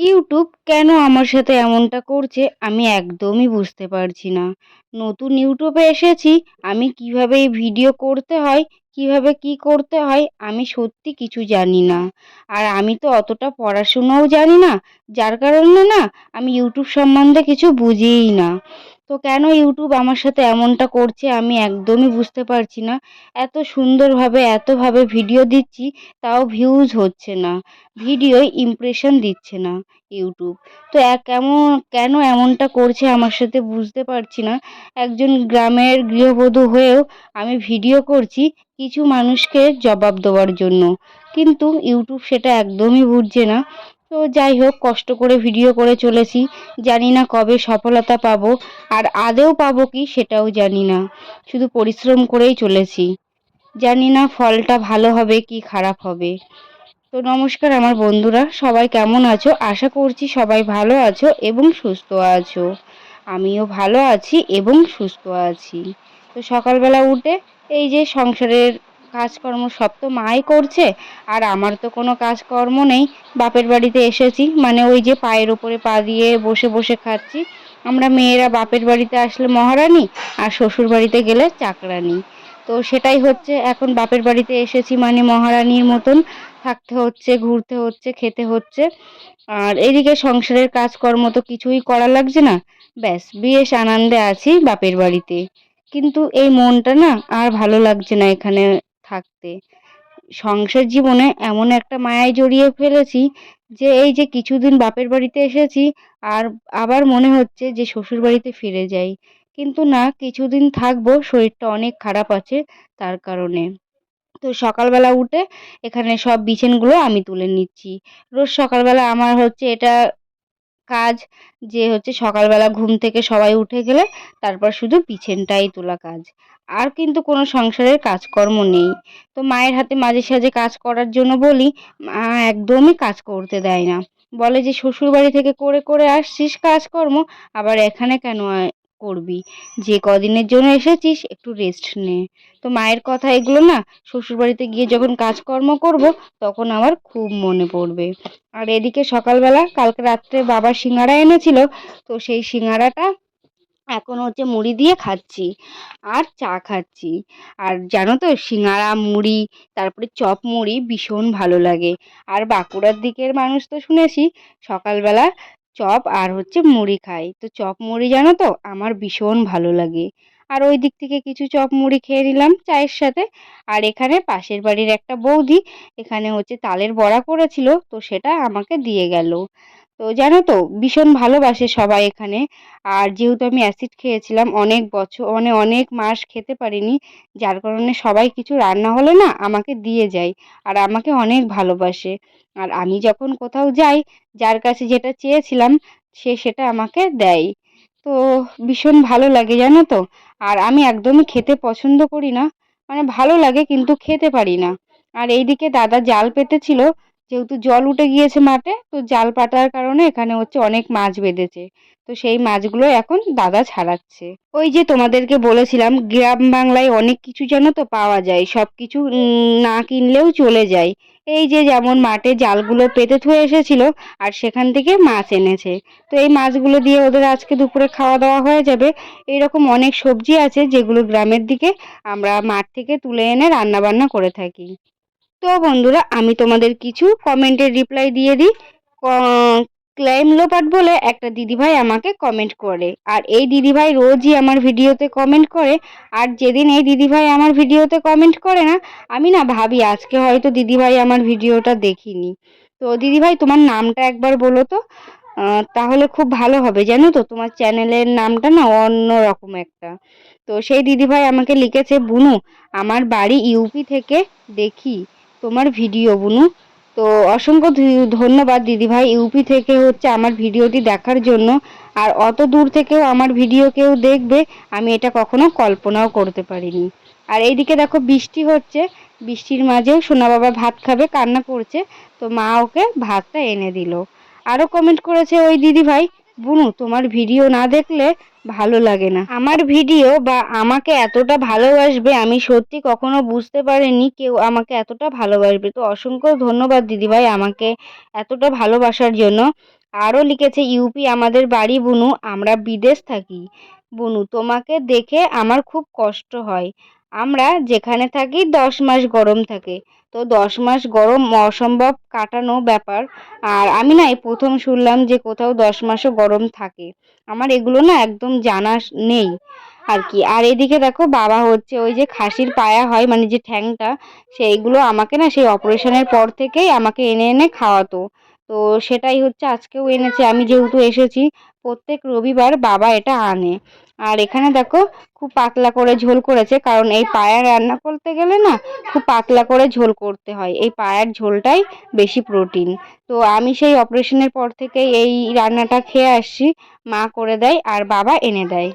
YouTube কেন আমার সাথে এমনটা করছে আমি একদমই বুঝতে পারছি না। নতুন ইউটিউবে এসেছি, আমি কীভাবে এই ভিডিও করতে হয়, কীভাবে কি করতে হয়, আমি সত্যি কিছু জানি না। আর আমি তো অতটা পড়াশুনোও জানি না, যার কারণে না, আমি ইউটিউব সম্বন্ধে কিছু বুঝিই না। তো কেন ইউটিউব আমার সাথে এমনটা করছে আমি একদমই বুঝতে পারছি না। এত সুন্দরভাবে, এতভাবে ভিডিও দিচ্ছি, তাও ভিউজ হচ্ছে না। ভিডিওয় ইমপ্রেশন দিচ্ছে না ইউটিউব তো কেমন, কেন এমনটা করছে আমার সাথে বুঝতে পারছি না। একজন গ্রামের গৃহবধূ হয়েও আমি ভিডিও করছি কিছু মানুষকে জবাব দেওয়ার জন্য। কিন্তু ইউটিউব সেটা একদমই বুঝছে না। তো যাই হোক, কষ্ট করে ভিডিও করে চলেছি। জানি না কবে সফলতা পাবো, আর আদেও পাবো কি সেটাও জানি না। শুধু পরিশ্রম করেই চলেছি। জানি না ফলটা ভালো হবে কি খারাপ হবে। তো নমস্কার আমার বন্ধুরা, সবাই কেমন আছো? আশা করছি সবাই ভালো আছো এবং সুস্থ আছো। আমিও ভালো আছি এবং সুস্থ আছি। তো সকালবেলা উঠে এই যে সংসারের কাজকর্ম সব তো মাই করছে, আর আমার তো কোনো কাজকর্ম নেই। বাপের বাড়িতে এসেছি মানে ওই যে পায়ের ওপরে পা দিয়ে বসে বসে খাচ্ছি। আমরা মেয়েরা বাপের বাড়িতে আসলে মহারানী, আর শ্বশুর বাড়িতে গেলে চাকরানি। তো সেটাই হচ্ছে, এখন বাপের বাড়িতে এসেছি মানে মহারানীর মতন। থাকতে হচ্ছে, ঘুরতে হচ্ছে, খেতে হচ্ছে। আর এদিকে সংসারের কাজকর্ম তো কিছুই করা লাগছে না। ব্যাস, বেশ আনন্দে আছি বাপের বাড়িতে। কিন্তু এই মনটা না আর ভালো লাগছে না এখানে থাকতে। সংসার জীবনে এমন একটা মায়ায় জড়িয়ে ফেলেছি যে, এই যে কিছুদিন বাপের বাড়িতে এসেছি, আর আবার মনে হচ্ছে যে শ্বশুর বাড়িতে ফিরে যাই। কিন্তু না, কিছুদিন থাকব, শরীরটা অনেক খারাপ আছে তার কারণে। তো সকালবেলা উঠে এখানে সব বিছানগুলো আমি তুলে নিচ্ছি। রোজ সকালবেলা আমার হচ্ছে এটা কাজ, যে হচ্ছে সকালবেলা ঘুম থেকে সবাই উঠে গেলে তারপর শুধু পিছনটাই তোলা কাজ। আর কিন্তু কোনো সংসারের কাজকর্ম নেই। তো মায়ের হাতে মাঝে সাঝে কাজ করার জন্য বলি, মা একদমই কাজ করতে দেয় না। বলে যে, শ্বশুরবাড়ি থেকে করে করে আসছিস কাজকর্ম, আবার এখানে কেন করবি। যে কদিনের জন্য এসেছিস, একটু রেস্ট নে। তো মায়ের কথা এগুলো না, শ্বশুরবাড়িতে গিয়ে যখন কাজকর্ম করব, তখন আমার খুব মনে পড়বে। আর এদিকে সকালবেলা, কালকে রাত্রে বাবা সিঙ্গারা এনেছিল, তো সেই সিঙ্গারাটা এখন হচ্ছে মুড়ি দিয়ে খাচ্ছি আর চা খাচ্ছি। আর জানো তো, সিঙ্গারা, মুড়ি, তারপরে চপ মুড়ি ভীষণ ভালো লাগে। আর বাঁকুড়ার দিকের মানুষ তো শুনেছি, সকালবেলা চপ আর হচ্ছে মুড়ি খাই। তো চপ মুড়ি জানো তো? আমার ভীষণ ভালো লাগে। আর ওই দিক থেকে কিছু চপ মুড়ি খেয়ে নিলাম চায়ের সাথে। আর এখানে পাশের বাড়ির একটা বৌদি এখানে হচ্ছে তালের বড়া করেছিল, তো সেটা আমাকে দিয়ে গেল। তো জানো তো, ভীষণ ভালোবাসে সবাই এখানে। আর যেহেতু আমি অ্যাসিড খেয়েছিলাম অনেক বছর মানে অনেক মাস খেতে পারিনি, যার কারণে সবাই কিছু রান্না হলে না আমাকে দিয়ে যায় আর আমাকে অনেক ভালোবাসে। আর আমি যখন কোথাও যাই, যার কাছে যেটা চেয়েছিলাম, সে সেটা আমাকে দেয়। তো ভীষণ ভালো লাগে জানো তো। আর আমি একদমই খেতে পছন্দ করি না। মানে ভালো লাগে কিন্তু খেতে পারি না। আর এইদিকে দাদা জাল পেতেছিল যেহেতু জল উঠে গিয়েছে মাঠে, তো জাল পাতার কারণে এখানে হচ্ছে অনেক মাছ বেঁধেছে। তো সেই মাছগুলো এখন দাদা ছাড়াচ্ছে। ওই যে তোমাদেরকে বলেছিলাম, গ্রাম বাংলায় অনেক কিছু যেন তো পাওয়া যায় সব কিছু না কিনলেও চলে যায়। এই যে যেমন মাঠে জালগুলো পেতে থুয়ে এসেছিল, আর সেখান থেকে মাছ এনেছে। তো এই মাছগুলো দিয়ে ওদের আজকে দুপুরে খাওয়া দাওয়া হয়ে যাবে। এইরকম অনেক সবজি আছে যেগুলো গ্রামের দিকে আমরা মাঠ থেকে তুলে এনে রান্না বান্না করে থাকি। তো বন্ধুরা, আমি তোমাদের কিছু কমেন্টের রিপ্লাই দিয়ে দিই। ক্লাইম লোপাট বলে একটা দিদিভাই আমাকে কমেন্ট করে। আর এই দিদিভাই রোজই আমার ভিডিওতে কমেন্ট করে। আর যেদিন এই দিদিভাই আমার ভিডিওতে কমেন্ট করে না, আমি না ভাবি আজকে হয়তো দিদিভাই আমার ভিডিওটা দেখিনি। তো দিদিভাই, তোমার নামটা একবার বলো তো। তাহলে খুব ভালো হবে, জানো তো? তোমার চ্যানেলের নামটা না অন্য রকম একটা। তো সেই দিদিভাই আমাকে লিখেছে, বুনু, আমার বাড়ি ইউপি থেকে দেখি। তোমার ভিডিও, বুনু। তো অসংখ্য ধন্যবাদ দিদিভাই। ইউপি থেকে হচ্ছে আমার ভিডিওটি দেখার জন্য। আর অত দূর থেকেও আমার ভিডিও কেউ দেখবে, আমি এটা কখনো কল্পনাও করতে পারিনি। আর এইদিকে দেখো, বৃষ্টি হচ্ছে। বৃষ্টির মাঝেও সোনা বাবা ভাত খাবে, কান্না করছে। তো মা ওকে ভাতটা এনে দিল। আরও কমেন্ট করেছে ওই দিদিভাই, বুনু, তোমার ভিডিও না দেখলে ভালো লাগে না। আমার ভিডিও বা আমাকে এতটা ভালোবাসবে আমি সত্যি কখনো বুঝতে পারিনি কেউ আমাকে এতটা ভালোবাসবে। তো অসংখ্য ধন্যবাদ দিদিভাই আমাকে এতটা ভালোবাসার জন্য। আরও লিখেছে, ইউপি, আমাদের বাড়ি বুনু, আমরা বিদেশ থাকি। বুনু, তোমাকে দেখে আমার খুব কষ্ট হয়। আমরা যেখানে থাকি দশ মাস গরম থাকে। তো দশ মাস গরম অসম্ভব কাটানো ব্যাপার। আর আমি না এই প্রথম শুনলাম যে কোথাও দশ মাসও গরম থাকে। আমার এগুলো না একদম জানা নেই। আর কি, আর এদিকে দেখো বাবা হচ্ছে ওই যে খাসির পায়া হয় মানে যে ঠ্যাংটা, সেইগুলো আমাকে না সেই অপারেশনের পর থেকেই আমাকে এনে এনে খাওয়াতো। তো সেটাই হচ্ছে আজকেও এনেছে। আমি যেহেতু এসেছি, প্রত্যেক রবিবার বাবা এটা আনে। আর এখানে দেখো খুব পাতলা করে ঝোল করেছে, কারণ এই পায়া রান্না করতে গেলে না খুব পাতলা করে ঝোল করতে হয়। এই পায়ার ঝোলটাই বেশি প্রোটিন। তো আমি সেই অপারেশনের পর থেকেই এই রান্নাটা খেয়ে আসছি। মা করে দেয় আর বাবা এনে দেয়।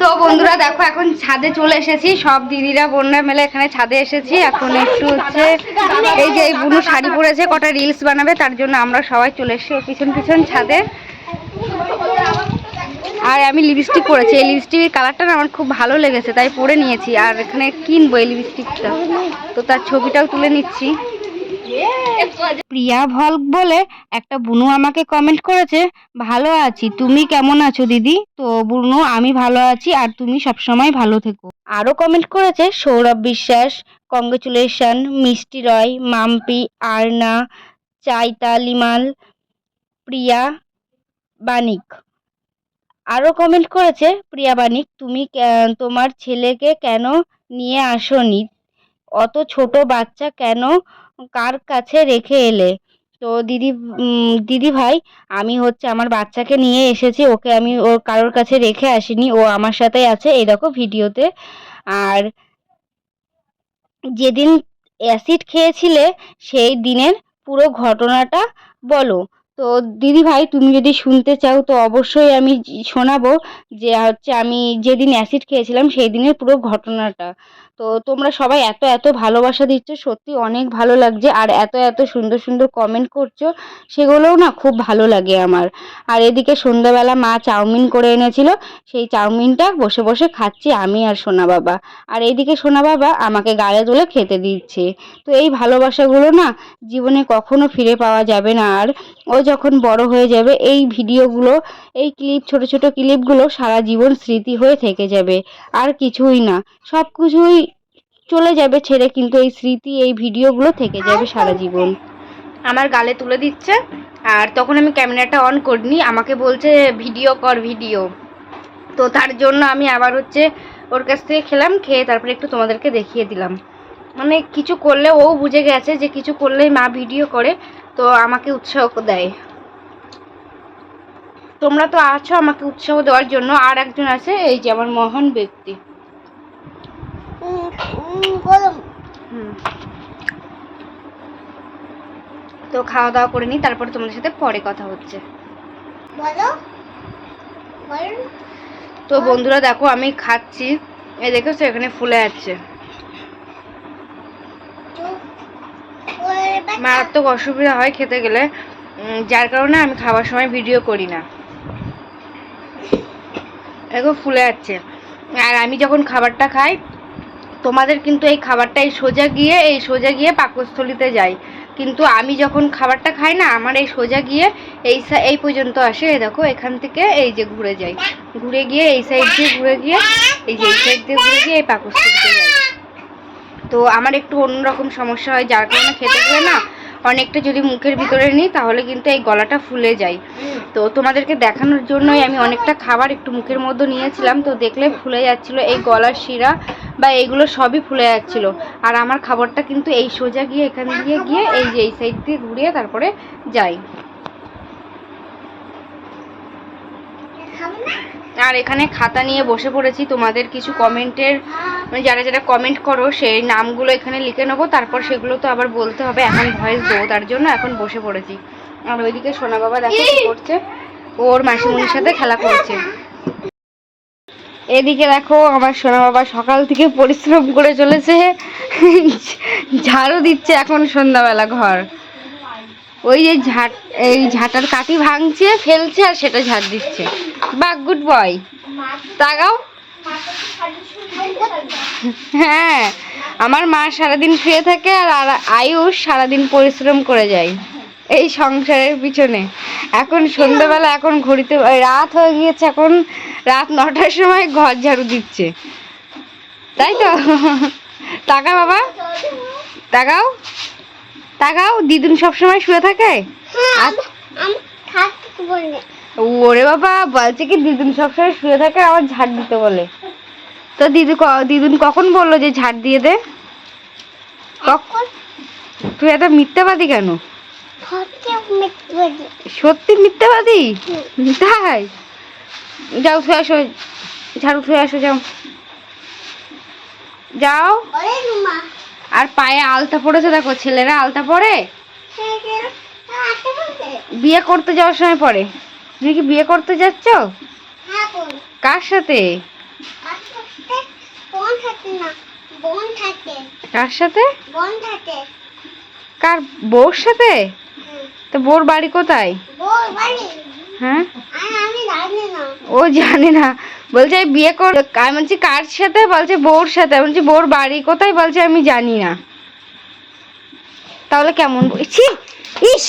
তো বন্ধুরা দেখো, এখন ছাদে চলে এসেছি। সব দিদিরা, বোনরা মিলে এখানে ছাদে এসেছি। এখন একটু হচ্ছে এই যে এই বুনু শাড়ি পরেছে, কটা রিলস বানাবে, তার জন্য আমরা সবাই চলে এসেছি পিছন পিছন ছাদে। আর আমি লিপস্টিক পরেছি। এই লিপস্টিকের কালারটা আমার খুব ভালো লেগেছে, তাই পরে নিয়েছি। আর এখানে কিনবো এই লিপস্টিকটা তো তার ছবিটাও তুলে নিচ্ছি। প্রিয়া ভলক বলে একটা বুনু আমাকে কমেন্ট করেছে, ভালো আছি, তুমি কেমন আছো দিদি? তো বুনু, আমি ভালো আছি আর তুমি সবসময় ভালো থেকো। আরও কমেন্ট করেছে, সৌরভ বিশ্বাস কংগ্রেচুলেশন মিষ্টি রয়, মাম্পি, আরনা চাইতা লিমাল প্রিয়া বানিক। আরও কমেন্ট করেছে, প্রিয়া তুমি তোমার ছেলেকে কেন নিয়ে আসোনি? অত ছোট বাচ্চা কেন কার কাছে রেখে এলে? তো দিদি দিদি ভাই, আমি হচ্ছে আমার বাচ্চাকে নিয়ে এসেছি, ওকে আমি ওর কারোর কাছে রেখে আসিনি, ও আমার সাথেই আছে, এই দেখো ভিডিওতে। আর যেদিন অ্যাসিড খেয়েছিলে, সেই দিনের পুরো ঘটনাটা বলো। তো দিদি ভাই, তুমি যদি শুনতে চাও তো অবশ্যই আমি শোনাবো যে হচ্ছে আমি যেদিন অ্যাসিড খেয়েছিলাম সেই দিনের পুরো ঘটনাটা। তো তোমরা সবাই এত এত ভালোবাসা দিচ্ছ, সত্যি অনেক ভালো লাগছে। আর এত এত সুন্দর সুন্দর কমেন্ট করছ, সেগুলোও না খুব ভালো লাগে আমার। আর এদিকে সন্ধ্যাবেলা মা চাউমিন করে এনেছিল, সেই চাউমিনটা বসে বসে খাচ্ছি আমি আর সোনা বাবা। আর এইদিকে সোনা বাবা আমাকে গালে তুলে খেতে দিচ্ছে। তো এই ভালোবাসাগুলো না জীবনে কখনো ফিরে পাওয়া যাবে না। আর ও যখন বড় হয়ে যাবে, এই ভিডিওগুলো, এই ক্লিপ ছোট ছোট ক্লিপগুলো সারা জীবন স্মৃতি হয়ে থেকে যাবে। আর কিছুই না। সব কিছুই চলে যাবে ছেড়ে কিন্তু এই স্মৃতি এই ভিডিওগুলো থেকে যাবে সারা জীবন। আমার গালে তুলে দিচ্ছে আর তখন আমি ক্যামেরাটা অন করিনি আমাকে বলছে ভিডিও কর ভিডিও। তো তার জন্য আমি আবার হচ্ছে ওর কাছ থেকে খেলাম খেয়ে তারপরে একটু তোমাদেরকে দেখিয়ে দিলাম। মানে কিছু করলে ও বুঝে গেছে যে কিছু করলেই মা ভিডিও করে তো আমাকে উৎসাহ দেয়। তোমরা তো আছো আমাকে উৎসাহ দেওয়ার জন্য আর একজন আছে এই যে আমার মহান ব্যক্তি। হুম। তো খাওয়া দাওয়া করে নিই তারপর তোমাদের সাথে পরে কথা হচ্ছে। বলো। তো বন্ধুরা দেখো আমি খাচ্ছি। এই দেখেছ এখানে ফুলে যাচ্ছে দেখা। মারাত্মক অসুবিধা হয় খেতে গেলে। যার কারণে আমি খাবার সময় ভিডিও করি না। দেখো ফুলে যাচ্ছে আর আমি যখন খাবারটা খাই তোমাদের কিন্তু এই খাবারটা এই সোজা গিয়ে, এই সোজা গিয়ে পাকস্থলিতে যায় কিন্তু আমি যখন খাবারটা খাই না, আমার এই সোজা গিয়ে এই এই পর্যন্ত আসে। এই দেখো, এখান থেকে এই যে ঘুরে যায় ঘুরে গিয়ে এই সাইড দিয়ে ঘুরে গিয়ে, এই যে এই সাইড দিয়ে ঘুরে গিয়ে এই পাকস্থলিতে যায় তো আমার একটু অন্যরকম সমস্যা হয়, যার কারণে খেতে গেলে না। অনেকটা যদি মুখের ভিতরে নিই, তাহলে কিন্তু এই গলাটা ফুলে যায়। তো তোমাদেরকে দেখানোর জন্যই আমি অনেকটা খাবার একটু মুখের মধ্যে নিয়েছিলাম, তো দেখলে ফুলে যাচ্ছিল এই গলার শিরা বা এইগুলো সবই ফুলে যাচ্ছিল। আর আমার খাবারটা কিন্তু এই সোজা গিয়ে এখান দিয়ে গিয়ে এই যে এই সাইড দিয়ে ঘুরিয়ে তারপরে যাই? আর এখানে খাতা নিয়ে বসে পড়েছি। তোমাদের কিছু কমেন্টের মানে যারা যারা কমেন্ট করো, সেই নামগুলো এখানে লিখে নেব। তারপর সেগুলো তো আবার বলতে হবে। এখন ভয়েস দেবো তার জন্য। এখন বসে পড়েছি। আর ওইদিকে সোনা বাবা দেখো করছে। ওর মাসিমণির সাথে খেলা করছে। এদিকে দেখো আমার সোনা বাবা সকাল থেকে পরিশ্রম করে চলেছে। ঝাড়ু দিচ্ছে এখন সন্ধ্যাবেলা ঘর। ওই যে ঝাট, এই ঝাঁটার কাঠি ভাঙছে, ফেলছে আর সেটা ঝাড় দিচ্ছে। বাহ গুড বয় তাগাও হ্যাঁ আমার মা সারাদিন শুয়ে থাকে আর আর আয়ুষ সারাদিন পরিশ্রম করে যায় এই সংসারের পিছনে। এখন সন্ধ্যাবেলা এখন ঘড়িতে রাত হয়ে গিয়েছে এখন রাত নটার সময় ঘর ঝাড়ু দিচ্ছে। তাই তো? টাকা বাবা। তাকাও। তাকাও দিদুন সবসময় শুয়ে থাকে? হ্যাঁ ওরে বাবা বলছে কি দিদুন সবসময় শুয়ে থাকে আবার ঝাড় দিতে বলে। তো দিদু দিদুন কখন বলল যে ঝাড় দিয়ে দে? কখন? তুই এত মিথ্যাবাদী কেন? সত্যি মিথ্যাবাদী। তাই? যাও থুয়ে আসো ঝাড়ু শুয়ে আসো যাও। যাও। আর পায়ে আলতা পড়েছে দেখো ছেলেরা আলতা পরে? বিয়ে করতে যাওয়ার সময় পরে। তুমি কি বিয়ে করতে যাচ্ছ? হ্যাঁ কার সাথে? কার সাথে? কার বউর সাথে? তো বউর বাড়ি কোথায়? হ্যাঁ? ও জানে না। বলছে আমি বিয়ে কর আমি বলছি কার সাথে? বলছে বউর সাথে। বলছি বউর বাড়ি কোথায়? বলছে আমি জানি না। তাহলে কেমন বলছি ইস!